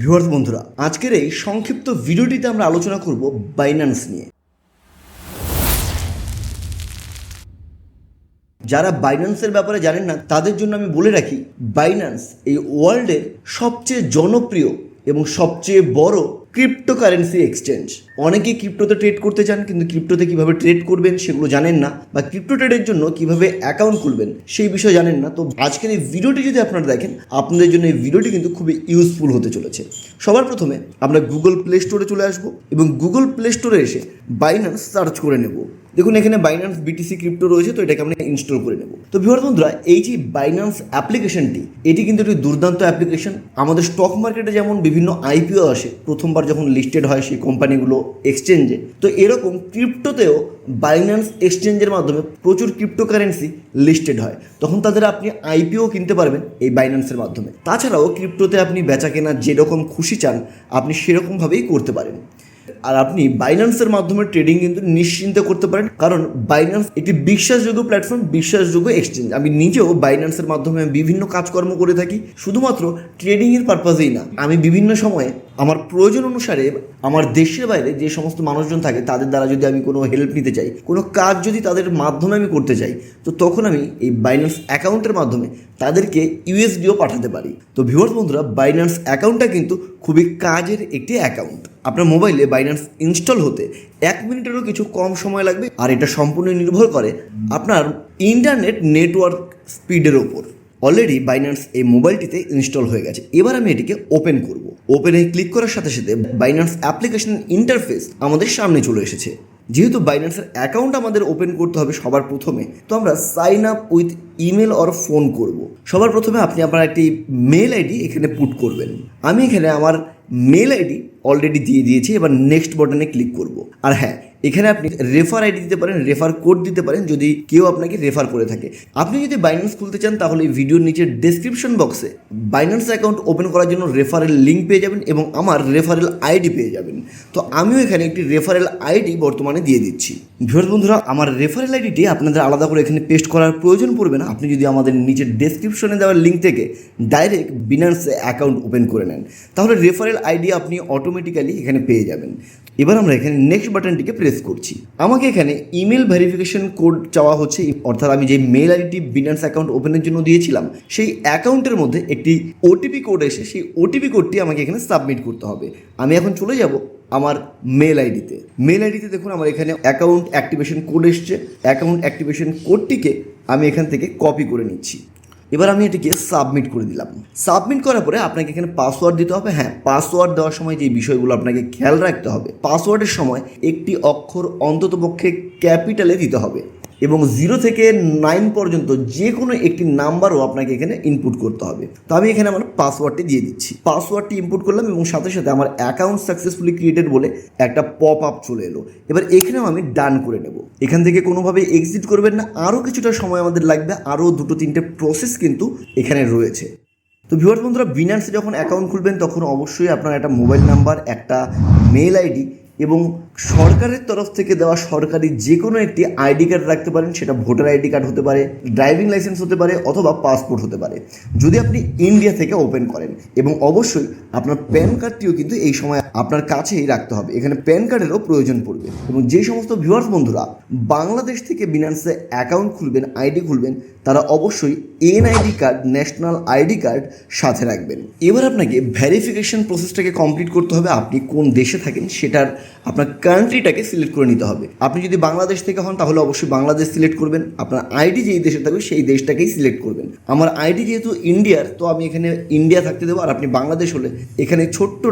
Viewers বন্ধুরা, আজকের এই সংক্ষিপ্ত ভিডিওটিতে আমরা আলোচনা করব বাইন্যান্স নিয়ে। যারা বাইন্যান্সের ব্যাপারে জানেন না, তাদের জন্য আমি বলে রাখি বাইন্যান্স এই ওয়ার্ল্ডের সবচেয়ে জনপ্রিয় এবং সবচেয়ে বড় ক্রিপ্টোকারেন্সি এক্সচেঞ্জ অনেকেই ক্রিপ্টোতে ট্রেড করতে চান, কিন্তু ক্রিপ্টোতে কীভাবে ট্রেড করবেন সেগুলো জানেন না বা ক্রিপ্টো ট্রেডের জন্য কীভাবে অ্যাকাউন্ট খুলবেন সেই বিষয়ে জানেন না। তো আজকের এই ভিডিওটি যদি আপনারা দেখেন, আপনাদের জন্য এই ভিডিওটি কিন্তু খুবই ইউজফুল হতে চলেছে। সবার প্রথমে আমরা গুগল প্লে স্টোরে চলে আসব এবং গুগল প্লে স্টোরে এসে বাইন্যান্স সার্চ করে নেব। দেখুন, এখানে বাইন্যান্স বিটিসি ক্রিপ্টো রয়েছে, তো এটাকে আমরা ইনস্টল করে নেব। তো ভিউয়ার বন্ধুরা, এই যে বাইন্যান্স অ্যাপ্লিকেশনটি এটি কিন্তু একটি দুর্দান্ত অ্যাপ্লিকেশন আমাদের স্টক মার্কেটে যেমন বিভিন্ন আইপিও আসে প্রথমবার যখন লিস্টেড হয় সেই কোম্পানিগুলো এক্সচেঞ্জে তো এরকম ক্রিপ্টোতেও বাইন্যান্স এক্সচেঞ্জের মাধ্যমে প্রচুর ক্রিপ্টোকারেন্সি লিস্টেড হয়। তখন তাদের আপনি আইপিও কিনতে পারবেন এই বাইন্যান্সের মাধ্যমে। তাছাড়াও ক্রিপ্টোতে আপনি বেচা কেনা যেরকম খুশি চান, আপনি সেরকমভাবেই করতে পারেন। আর আপনি বাইন্যান্সের মাধ্যমে ট্রেডিং কিন্তু নিশ্চিন্তে করতে পারেন, কারণ বাইন্যান্স একটি বিশ্বাসযোগ্য প্ল্যাটফর্ম বিশ্বাসযোগ্য এক্সচেঞ্জ আমি নিজেও বাইন্যান্সের মাধ্যমে বিভিন্ন কাজকর্ম করে থাকি, শুধুমাত্র ট্রেডিংয়ের পারপাজেই না। আমি বিভিন্ন সময়ে আমার প্রয়োজন অনুসারে আমার দেশের বাইরে যে সমস্ত মানুষজন থাকে, তাদের দ্বারা যদি আমি কোনো হেল্প নিতে চাই, কোনো কাজ যদি তাদের মাধ্যমে আমি করতে চাই, তো তখন আমি এই বাইন্যান্স অ্যাকাউন্টের মাধ্যমে তাদেরকে ইউএসডিও পাঠাতে পারি। তো ভিউয়ার্স বন্ধুরা বাইন্যান্স অ্যাকাউন্টটা কিন্তু খুবই কাজের একটি অ্যাকাউন্ট আপনার মোবাইলে বাইন্যান্স ইনস্টল হতে এক মিনিটেরও কিছু কম সময় লাগবে, আর এটা সম্পূর্ণ নির্ভর করে আপনার ইন্টারনেট নেটওয়ার্ক স্পিডের ওপর অলরেডি বাইন্যান্স এই মোবাইলটিতে ইনস্টল হয়ে গেছে। এবার আমি এটিকে ওপেন করব। ওপেনে ক্লিক করার সাথে সাথে বাইন্যান্স অ্যাপ্লিকেশন ইন্টারফেস আমাদের সামনে চলে এসেছে। যেহেতু বাইন্যান্সের অ্যাকাউন্ট আমাদের ওপেন করতে হবে সবার প্রথমে, তো আমরা sign up with email or phone করব। সবার প্রথমে আপনি আপনার একটি মেল আইডি এখানে পুট করবেন। আমি এখানে আমার মেল আইডি অলরেডি দিয়ে দিয়েছি, এবার নেক্সট বাটনে ক্লিক করব। আর হ্যাঁ এখানে আপনি রেফার আইডি দিতে পারেন রেফার কোড দিতে পারেন, যদি কেউ আপনাকে রেফার করে থাকে। আপনি যদি বাইন্যান্স খুলতে চান, তাহলে এই ভিডিওর নিচের ডেসক্রিপশন বক্সে বাইন্যান্স অ্যাকাউন্ট ওপেন করার জন্য রেফারেল লিঙ্ক পেয়ে যাবেন এবং আমার রেফারেল আইডি পেয়ে যাবেন। তো আমিও এখানে একটি রেফারেল আইডি বর্তমানে দিয়ে দিচ্ছি। ভিউয়ার্স বন্ধুরা, আমার রেফারেল আইডিটি আপনাদের আলাদা করে এখানে পেস্ট করার প্রয়োজন পড়বে না। আপনি যদি আমাদের নিচের ডেসক্রিপশনে দেওয়ার লিঙ্ক থেকে ডাইরেক্ট বিনান্সে অ্যাকাউন্ট ওপেন করে নেন, তাহলে রেফারেল আইডি আপনি অটোমেটিক্যালি এখানে পেয়ে যাবেন। এবার আমরা এখানে নেক্সট বাটনটিকে প্রেস করছি। আমাকে এখানে ইমেল ভেরিফিকেশন কোড চাওয়া হচ্ছে, অর্থাৎ আমি যে মেল আইডিটি বিনান্স অ্যাকাউন্ট ওপেনের জন্য দিয়েছিলাম, সেই অ্যাকাউন্টের মধ্যে একটি ওটিপি কোড এসে সেই ওটিপি কোডটি আমাকে এখানে সাবমিট করতে হবে। আমি এখন চলে যাব আমার মেল আইডিতে মেল আইডিতে দেখুন আমার এখানে অ্যাকাউন্ট অ্যাক্টিভেশন কোড এসছে। অ্যাকাউন্ট অ্যাক্টিভেশন কোডটিকে আমি এখান থেকে কপি করে নিচ্ছি। এবার আমি এটিকে সাবমিট করে দিলাম। সাবমিট করার পরে আপনাকে এখানে পাসওয়ার্ড দিতে হবে। হ্যাঁ পাসওয়ার্ড দেওয়ার সময় যে বিষয়গুলো আপনাকে খেয়াল রাখতে হবে পাসওয়ার্ডের সময় একটি অক্ষর অন্ততপক্ষে ক্যাপিটালে দিতে হবে। এবং জিরো থেকে নাইন পর্যন্ত যে কোনো একটি নাম্বারও আপনাকে এখানে ইনপুট করতে হবে। তো আমি এখানে আমার পাসওয়ার্ডটি দিয়ে দিচ্ছি। পাসওয়ার্ডটি ইনপুট করলাম এবং সাথে সাথে আমার অ্যাকাউন্ট সাকসেসফুলি ক্রিয়েটেড বলে একটা পপ আপ চলে এলো। এবার এখানেও আমি ডান করে নেব। এখান থেকে কোনোভাবে এক্সিট করবেন না, আরও কিছুটা সময় আমাদের লাগবে, আরও দুটো তিনটে প্রসেস কিন্তু এখানে রয়েছে। তো ভিউয়ার বন্ধুরা বিনান্সে যখন অ্যাকাউন্ট খুলবেন, তখন অবশ্যই আপনার একটা মোবাইল নাম্বার একটা মেল আইডি এবং সরকারের তরফ থেকে দেওয়া সরকারি যে কোনো একটি আইডি কার্ড রাখতে পারেন, সেটা ভোটার আইডি কার্ড হতে পারে, ড্রাইভিং লাইসেন্স হতে পারে অথবা পাসপোর্ট হতে পারে। যদি আপনি ইন্ডিয়া থেকে ওপেন করেন এবং অবশ্যই আপনার প্যান কার্ডটিও কিন্তু এই সময় আপনার কাছেই রাখতে হবে। এখানে প্যান কার্ডেরও প্রয়োজন পড়বে এবং যে সমস্ত ভিউয়ার্স বন্ধুরা বাংলাদেশ থেকে বিনান্সে অ্যাকাউন্ট খুলবেন আইডি খুলবেন, তারা অবশ্যই NID card national ID card সাথে রাখবেন। এবার আপনাকে ভ্যারিফিকেশন প্রসেসটাকে কমপ্লিট করতে হবে। আপনি কোন দেশে থাকেন সেটার আপনার কান্ট্রিটাকে সিলেক্ট করে নিতে হবে। আপনি যদি বাংলাদেশ থেকে হন, তাহলে অবশ্যই বাংলাদেশ সিলেক্ট করবেন। আপনার আইডি যেই দেশে থাকবে সেই দেশটাকেই সিলেক্ট করবেন। আমার আইডি যেহেতু ইন্ডিয়ার তো আমি এখানে ইন্ডিয়া থাকতে দেবো। আর আপনি বাংলাদেশ হলে এখানে ছোট্ট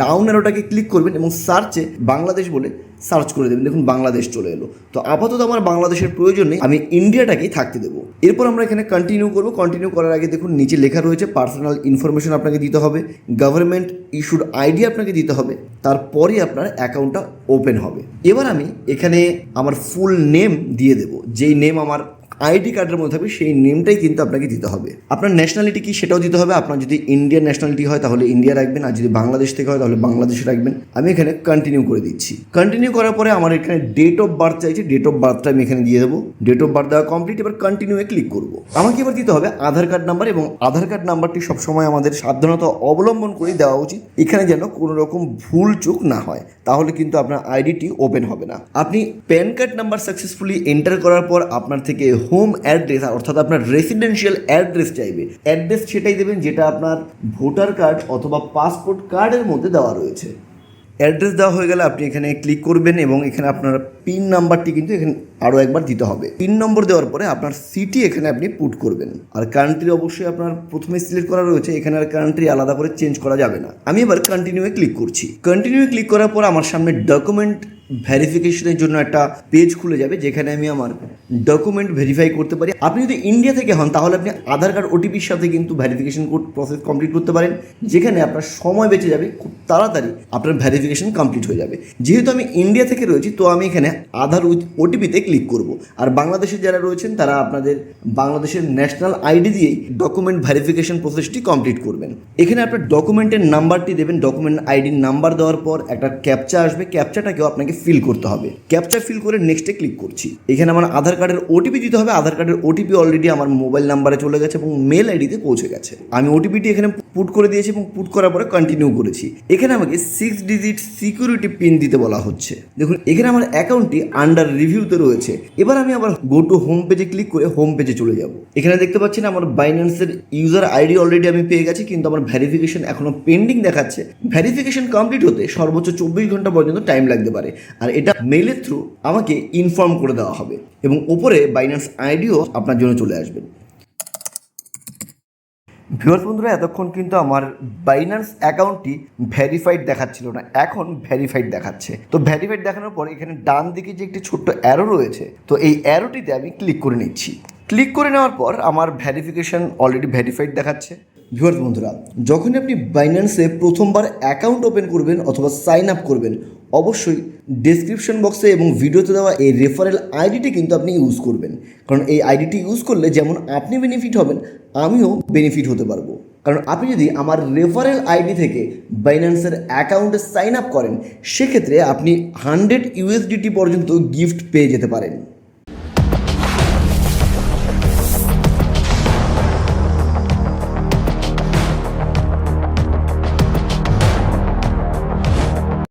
ডাউন অ্যারোটাকে ক্লিক করবেন এবং সার্চে বাংলাদেশ বলে সার্চ করে দেবেন। দেখুন, বাংলাদেশ চলে এলো। তো আপাতত আমার বাংলাদেশের প্রয়োজন নেই, আমি ইন্ডিয়াটাকেই থাকতে দেবো। এরপর আমরা এখানে কন্টিনিউ করব। কন্টিনিউ করার আগে দেখুন, নিচে লেখা রয়েছে পার্সোনাল ইনফরমেশন আপনাকে দিতে হবে গভর্নমেন্ট ইস্যুড আইডি আপনাকে দিতে হবে, তারপরে আপনার অ্যাকাউন্টটা ওপেন হবে। এবার আমি এখানে আমার ফুল নেম দিয়ে দেবো। যেই নেম আমার আইডি কার্ডের মধ্যে থাকবে সেই নেমটাই কিন্তু আপনাকে দিতে হবে। আপনার ন্যাশনালিটি কি সেটাও দিতে হবে। আপনার যদি ইন্ডিয়ান ন্যাশনালিটি হয়, তাহলে ইন্ডিয়া রাখবেন। আর যদি বাংলাদেশ থেকে হয়, তাহলে বাংলাদেশে রাখবেন। আমি এখানে কন্টিনিউ করে দিচ্ছি। কন্টিনিউ করার পরে আমার এখানে ডেট অফ বার্থ চাইছে। ডেট অফ বার্থটা আমি এখানে দিয়ে দেবো। ডেট অফ বার্থ দেওয়া কমপ্লিট এবার কন্টিনিউয়ে ক্লিক করব। আমাকে এবার দিতে হবে আধার কার্ড নাম্বার এবং আধার কার্ড নাম্বারটি সবসময় আমাদের সাবধানতা অবলম্বন করে দেওয়া উচিত। এখানে যেন কোনো রকম ভুল চুক না হয়। তাহলে কিন্তু আপনার আইডিটি ওপেন হবে না। আপনি PAN card number successfully enter করার পর আপনার থেকে হোম অ্যাড্রেস, অর্থাৎ আপনার রেসিডেন্সিয়াল অ্যাড্রেস চাইবে। অ্যাড্রেস সেটাই দেবেন যেটা আপনার ভোটার কার্ড অথবা পাসপোর্ট কার্ডের মধ্যে দেওয়া রয়েছে। অ্যাড্রেস দেওয়া হয়ে গেলে আপনি এখানে ক্লিক করবেন এবং এখানে আপনার পিন নাম্বারটি কিন্তু এখানে আরও একবার দিতে হবে। পিন নম্বর দেওয়ার পরে আপনার সিটি এখানে আপনি পুট করবেন। আর কান্ট্রি অবশ্যই আপনার প্রথমে সিলেক্ট করা রয়েছে, এখানে আর কান্ট্রি আলাদা করে চেঞ্জ করা যাবে না। আমি এবার কন্টিনিউয়ে ক্লিক করছি। কন্টিনিউয়ে ক্লিক করার পর আমার সামনে ডকুমেন্ট ভেরিফিকেশনের জন্য একটা পেজ খুলে যাবে, যেখানে আমি আমার ডকুমেন্ট ভেরিফাই করতে পারি। আপনি যদি ইন্ডিয়া থেকে হন, তাহলে আপনি আধার কার্ড ওটিপির সাথে কিন্তু ভ্যারিফিকেশন প্রসেস কমপ্লিট করতে পারেন, যেখানে আপনার সময় বেঁচে যাবে, খুব তাড়াতাড়ি আপনার ভ্যারিফিকেশন কমপ্লিট হয়ে যাবে। যেহেতু আমি ইন্ডিয়া থেকে রয়েছি, তো আমি এখানে আধার ওটিপিতে ক্লিক করব। আর বাংলাদেশের যারা রয়েছেন, তারা আপনাদের বাংলাদেশের ন্যাশনাল আইডি দিয়েই ডকুমেন্ট ভ্যারিফিকেশন প্রসেসটি কমপ্লিট করবেন। এখানে আপনার ডকুমেন্টের নাম্বারটি দেবেন। ডকুমেন্ট আইডির নাম্বার দেওয়ার পর একটা ক্যাপচা আসবে। ক্যাপচাটাকেও আপনাকে ফিল করতে হবে। ক্যাপচা ফিল করে নেক্সটে ক্লিক করছি। এখানে আমার আধার কার্ডের ওটিপি দিতে হবে। আধার কার্ডের ওটিপি অলরেডি আমার মোবাইল নাম্বারে চলে গেছে এবং মেল আইডিতে পৌঁছে গেছে। আমি ওটিপিটি এখানে পুট করে দিয়েছি এবং পুট করার পরে কন্টিনিউ করেছি। এখানে আমাকে সিক্স ডিজিট সিকিউরিটি পিন দিতে বলা হচ্ছে। দেখুন, এখানে আমার অ্যাকাউন্টটি আন্ডার রিভিউতে রয়েছে। এবার আমি আবার গো টু হোম পেজে ক্লিক করে হোম পেজে চলে যাব। এখানে দেখতে পাচ্ছেন আমার বাইন্যান্সের ইউজার আইডি অলরেডি আমি পেয়ে গেছি, কিন্তু আমার ভ্যারিফিকেশন এখনও পেন্ডিং দেখাচ্ছে। ভ্যারিফিকেশন কমপ্লিট হতে সর্বোচ্চ চব্বিশ ঘণ্টা পর্যন্ত টাইম লাগতে পারে। আর এটা মেলের থ্রু আমাকে ইনফর্ম করে দেওয়া হবে। এবং ওপরে বাইন্যান্স আইডিও আপনার জন্য চলে আসবে। ভিউয়ার্স বন্ধুরা, এতক্ষণ কিন্তু আমার বাইন্যান্স অ্যাকাউন্টটি ভেরিফাইড দেখাচ্ছিল না, এখন ভেরিফাইড দেখাচ্ছে। তো ভ্যারিফাইড দেখানোর পর এখানে ডান দিকে যে একটি ছোট্ট অ্যারো রয়েছে, তো এই অ্যারোটিতে আমি ক্লিক করে নিচ্ছি। ক্লিক করে নেওয়ার পর আমার ভেরিফিকেশন অলরেডি ভ্যারিফাইড দেখাচ্ছে। ভিউয়ার্স বন্ধুরা, যখনই আপনি বাইন্যান্সে প্রথমবার অ্যাকাউন্ট ওপেন করবেন অথবা সাইন আপ করবেন, অবশ্যই ডেসক্রিপশন বক্সে এবং ভিডিওতে দেওয়া এই রেফারেল আইডিটি কিন্তু আপনি ইউজ করবেন। কারণ এই আইডিটি ইউজ করলে যেমন আপনি বেনিফিট হবেন, আমিও বেনিফিট হতে পারব। কারণ আপনি যদি আমার রেফারেল আইডি থেকে বাইন্যান্সের অ্যাকাউন্টে সাইন আপ করেন, সেক্ষেত্রে আপনি হান্ড্রেড ইউএসডিটি পর্যন্ত গিফট পেয়ে যেতে পারেন।